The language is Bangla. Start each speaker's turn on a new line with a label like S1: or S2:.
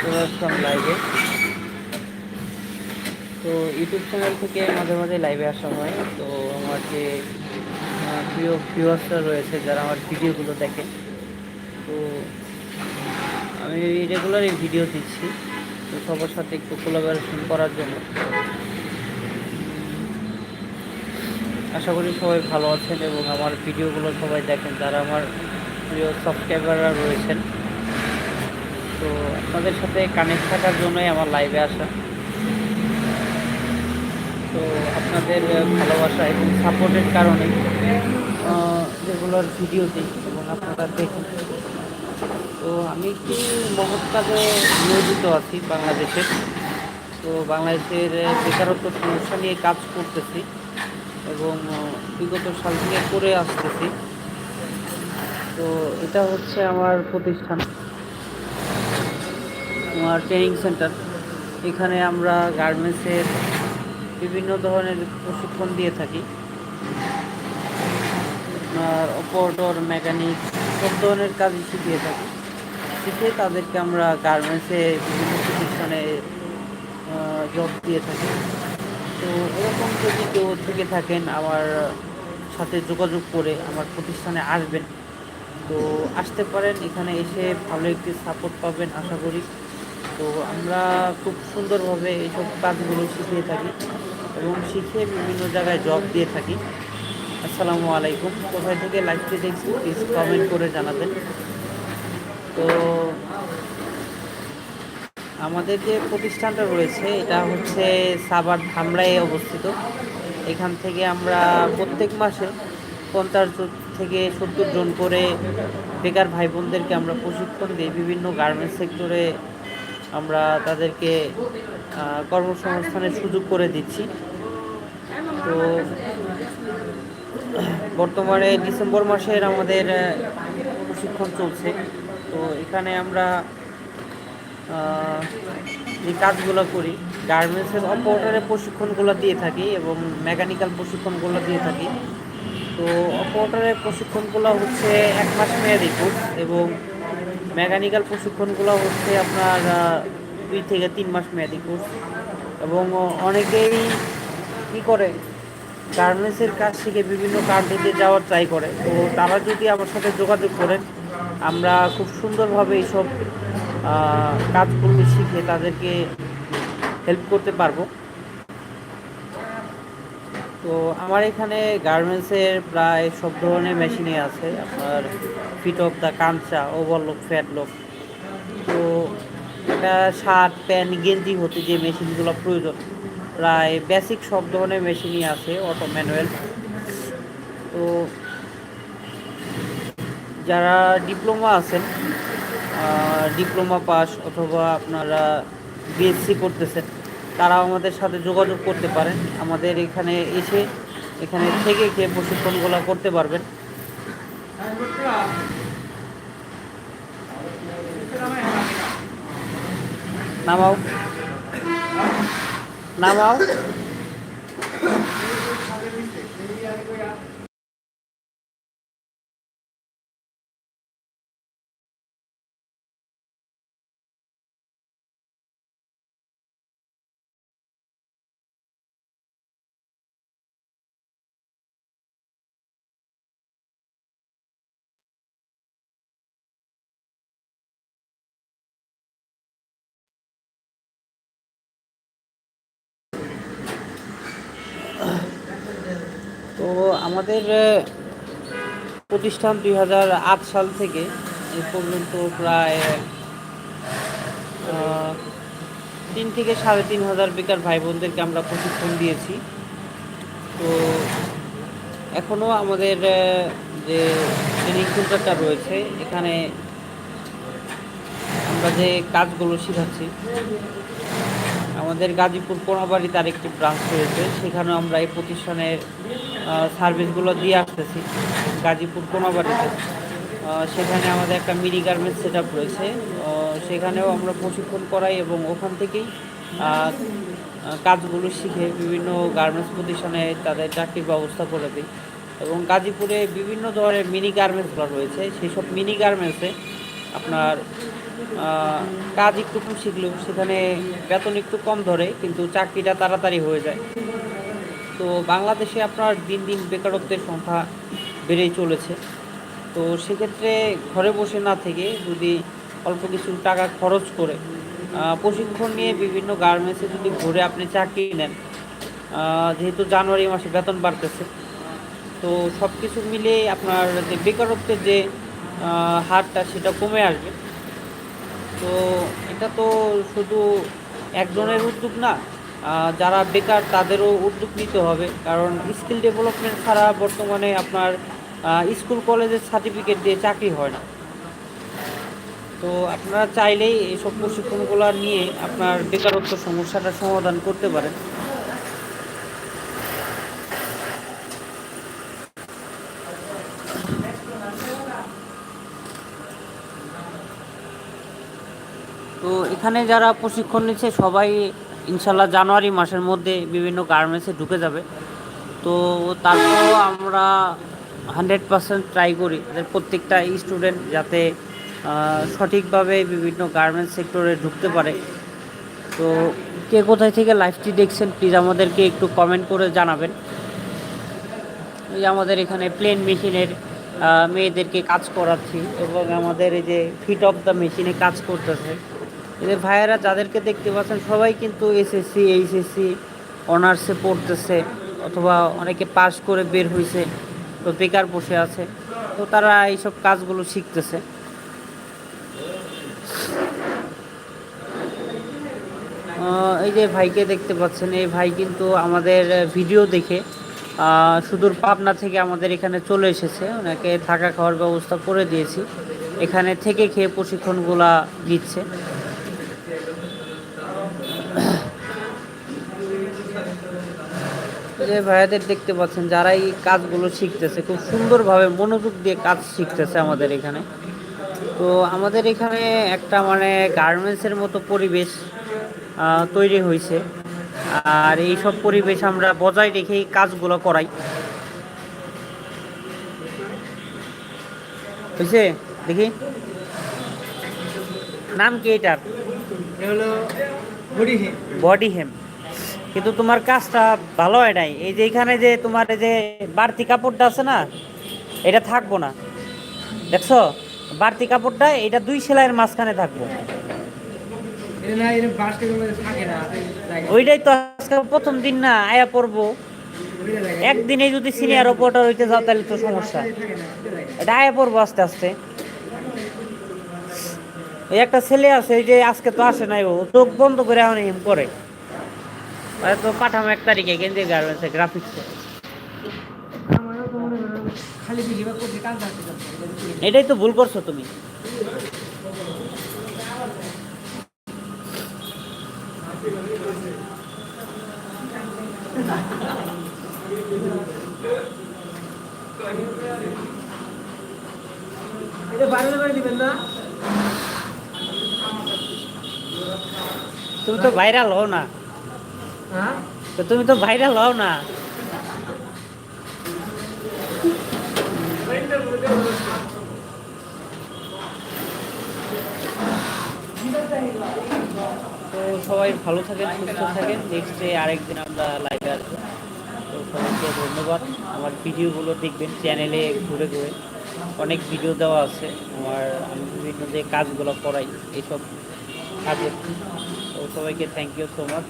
S1: চলে লাইভে তো ইউটিউব চ্যানেল থেকে মাঝে মাঝে লাইভে আসা হয়। তো আমার যে প্রিয় ভিউয়ার্সরা রয়েছে, যারা আমার ভিডিওগুলো দেখে, তো আমি রেগুলারই ভিডিও দিচ্ছি। তো সবার সাথে একটু কোলাবোরেশন করার জন্য। আশা করি সবাই ভালো আছেন এবং আমার ভিডিওগুলো সবাই দেখেন। যারা আমার প্রিয় সাবস্ক্রাইবাররা রয়েছেন তো আপনাদের সাথে কানেক্ট থাকার জন্যই আমার লাইভে আসা। তো আপনাদের ভালোবাসা এবং সাপোর্টের কারণে রেগুলার ভিডিও দিই এবং আপনারা দেখেন। তো আমি একটি মহৎ নিয়োজিত আছি বাংলাদেশের। তো বাংলাদেশের বেকারত্ব সমস্যা নিয়ে কাজ করতেছি এবং বিগত সাল থেকে করে আসতেছি। তো এটা হচ্ছে আমার প্রতিষ্ঠান। ট্রেনিং সেন্টার এখানে আমরা গার্মেন্টসের বিভিন্ন ধরনের প্রশিক্ষণ দিয়ে থাকি। আপনার অপারেটর মেকানিক সব ধরনের কাজই শিখিয়ে থাকি। শিখে তাদেরকে আমরা গার্মেন্টসে বিভিন্ন প্রতিষ্ঠানে জব দিয়ে থাকি। তো এরকম যদি কেউ থেকে থাকেন, আমার সাথে যোগাযোগ করে আমার প্রতিষ্ঠানে আসবেন। তো আসতে পারেন, এখানে এসে ভালো একটি সাপোর্ট পাবেন, আশা করি। তো আমরা খুব সুন্দরভাবে এইসব কাজগুলো শিখিয়ে থাকি এবং শিখে বিভিন্ন জায়গায় জব দিয়ে থাকি। আসসালামু আলাইকুম। কোথায় থেকে লাইভটি দেখছি প্লিজ কমেন্ট করে জানাবেন। তো আমাদের যে প্রতিষ্ঠানটা রয়েছে, এটা হচ্ছে সাবার ধামরায় অবস্থিত। এখান থেকে আমরা প্রত্যেক মাসে পঞ্চাশ জন থেকে সত্তর জন করে বেকার ভাই বোনদেরকে আমরা প্রশিক্ষণ দিই বিভিন্ন গার্মেন্টস সেক্টরে আমরা তাদেরকে কর্মসংস্থানের সুযোগ করে দিচ্ছি। তো, বর্তমানে ডিসেম্বর মাসের আমাদের প্রশিক্ষণ চলছে। তো এখানে আমরা যে কাজগুলো করি গার্মেন্টসের অপারেটারের প্রশিক্ষণগুলো দিয়ে থাকি এবং মেকানিক্যাল প্রশিক্ষণগুলো দিয়ে থাকি। তো অপারেটারের প্রশিক্ষণগুলো হচ্ছে এক মাস মেয়াদি কোর্স এবং মেকানিক্যাল প্রশিক্ষণগুলো হচ্ছে আপনার দুই থেকে তিন মাস মেয়াদি কোর্স। এবং অনেকেই কী করে, গার্মেন্টসের কাজ শিখে বিভিন্ন কান্ট্রিতে যাওয়ার ট্রাই করে। তো তারা যদি আমার সাথে যোগাযোগ করেন, আমরা খুব সুন্দরভাবে এইসব কাজগুলো শিখে তাদেরকে হেল্প করতে পারব। তো আমার এখানে গার্মেন্টসের প্রায় সব ধরনের মেশিনই আছে। আপনার ফিট অফ দ্য কাঞ্চা, ওভারলক, ফ্যাটলক। তো এটা শার্ট, প্যান্ট, গেঞ্জি হতে যে মেশিনগুলো প্রয়োজন, প্রায় বেসিক সব ধরনের মেশিনই আছে, অটো ম্যানুয়াল। তো যারা ডিপ্লোমা আছেন ডিপ্লোমা পাস অথবা আপনারা বিএসসি করতেছেন তারাও আমাদের সাথে যোগাযোগ করতে পারেন আমাদের এখানে এসে এখানে থেকে গিয়ে প্রশিক্ষণগুলো করতে পারবেন। নামাও। নামাও। তো আমাদের প্রতিষ্ঠান দুই হাজার আট সাল থেকে এ পর্যন্ত প্রায় তিন থেকে সাড়ে তিন হাজার বেকার ভাই বোনদেরকে আমরা প্রশিক্ষণ দিয়েছি। তো এখনও আমাদের যে ট্রেনিং সেন্টারটা রয়েছে, এখানে আমরা যে কাজগুলো শেখাচ্ছি আমাদের গাজীপুর কোনাবাড়িতে আরেকটি ব্রাঞ্চ রয়েছে। সেখানেও আমরা এই প্রতিষ্ঠানের সার্ভিসগুলো দিয়ে আসতেছি গাজীপুর কোনাবাড়িতে সেখানে আমাদের একটা মিনি গার্মেন্টস সেট রয়েছে। সেখানেও আমরা প্রশিক্ষণ করাই এবং ওখান থেকেই কাজগুলো শিখে বিভিন্ন গার্মেন্টস প্রতিষ্ঠানে তাদের চাকরির ব্যবস্থা করে দিই। এবং গাজীপুরে বিভিন্ন ধরনের মিনি গার্মেন্টসগুলো রয়েছে। সেই সব মিনি গার্মেন্টসে আপনার কাজ একটু কম শিখলেও সেখানে বেতন একটু কম ধরে, কিন্তু চাকরিটা তাড়াতাড়ি হয়ে যায়। তো বাংলাদেশে আপনার দিন দিন বেকারত্বের সংখ্যা বেড়েই চলেছে। তো সেক্ষেত্রে ঘরে বসে না থেকে যদি অল্প কিছু টাকা খরচ করে প্রশিক্ষণ নিয়ে বিভিন্ন গার্মেন্টসে যদি ঘুরে আপনি চাকরি নেন যেহেতু জানুয়ারি মাসে বেতন বাড়তেছে, তো সব কিছু মিলে আপনার যে বেকারত্বের যে হারটা সেটা কমে আসবে। তো এটা তো শুধু একজনের উদ্যোগ না যারা বেকার তাদেরও উদ্যোগ নিতে হবে। কারণ স্কিল ডেভেলপমেন্ট ছাড়া বর্তমানে আপনার স্কুল কলেজের সার্টিফিকেট দিয়ে চাকরি হয় না। তো আপনারা চাইলেই এইসব প্রশিক্ষণগুলো নিয়ে আপনার বেকারত্ব সমস্যাটা সমাধান করতে পারেন। তো এখানে যারা প্রশিক্ষণ নিচ্ছে সবাই ইনশাল্লাহ জানুয়ারি মাসের মধ্যে বিভিন্ন গার্মেন্টসে ঢুকে যাবে। তো তারপরও আমরা হান্ড্রেড পার্সেন্ট ট্রাই করি প্রত্যেকটা স্টুডেন্ট যাতে সঠিকভাবে বিভিন্ন গার্মেন্টস সেক্টরে ঢুকতে পারে। তো কে কোথায় থেকে লাইভটি দেখছেন প্লিজ আমাদেরকে একটু কমেন্ট করে জানাবেন। এই আমাদের এখানে প্লেন মেশিনের মেয়েদেরকে কাজ করাচ্ছি এবং আমাদের এই যে ফিট অফ দ্য মেশিনে কাজ করতেছে। এদের ভাইয়েরা যাদেরকে দেখতে পাচ্ছেন, সবাই কিন্তু এসএসসি এইচএসসি অনার্সে পড়তেছে, অথবা অনেকে পাস করে বের হয়েছে তো বেকার বসে আছে, তো তারা এইসব কাজগুলো শিখতেছে। এই যে ভাইকে দেখতে পাচ্ছেন, এই ভাই কিন্তু আমাদের ভিডিও দেখে সুদূর পাবনা থেকে আমাদের এখানে চলে এসেছে, ওনাকে থাকা খাওয়ার ব্যবস্থা করে দিয়েছি। এখানে থেকে খেয়ে প্রশিক্ষণগুলা দিচ্ছে যে ভাইয়াদের দেখতে পাচ্ছেন যারা এই কাজগুলো শিখতেছে খুব সুন্দরভাবে মনোযোগ দিয়ে কাজ শিখতেছে আমাদের এখানে। তো আমাদের এখানে একটা মানে গার্মেন্টসের মতো পরিবেশ তৈরি হয়েছে। আর এই সব পরিবেশ আমরা বজায় রেখেই কাজগুলো করাই। হয়েছে? দেখি। নাম কি এটার?
S2: হলো বডি হেম
S1: বডি হেম কিন্তু তোমার কাজটা ভালো হয় নাই। এই যে এখানে যে তোমার এই যে বাড়তি কাপড়টা আছে না এটা থাকব না। দেখছ? বাড়তি কাপড়টা এটা দুই সেলাইয়ের মাঝখানে থাকব। ওইটাই তো আজকে প্রথম দিন না আয়া পড়ব একদিনে যদি সিনিয়র অপারেটর হইতে যাও তাহলে তো সমস্যা।
S2: এটা
S1: আয়া পড়ব আস্তে আস্তে। ওই একটা ছেলে আছে এই যে আজকে তো আসে নাই ও চোখ বন্ধ করে এখন হিম করে। তো পাঠাম এক তারিখে গেঞ্জি গার্মেন্টসে গ্রাফিক্সে
S2: মনে
S1: এটাই তো ভুল করছ তুমি। তুমি তো ভাইরাল হও না।
S2: হ্যাঁ?
S1: তো তুমি তো ভাইরাল হও না। তো সবাই ভালো থাকেন, সুস্থ থাকেন। নেক্সট ডে আরেকদিন আমরা লাইভে আসব। তো সবাইকে ধন্যবাদ। আমার ভিডিওগুলো দেখবেন চ্যানেলে ঘুরে ঘুরে। অনেক ভিডিও দেওয়া আছে। আমার, আমি বিভিন্ন যে কাজগুলো করাই এইসব কাজের তো সবাইকে থ্যাংক ইউ সো মাচ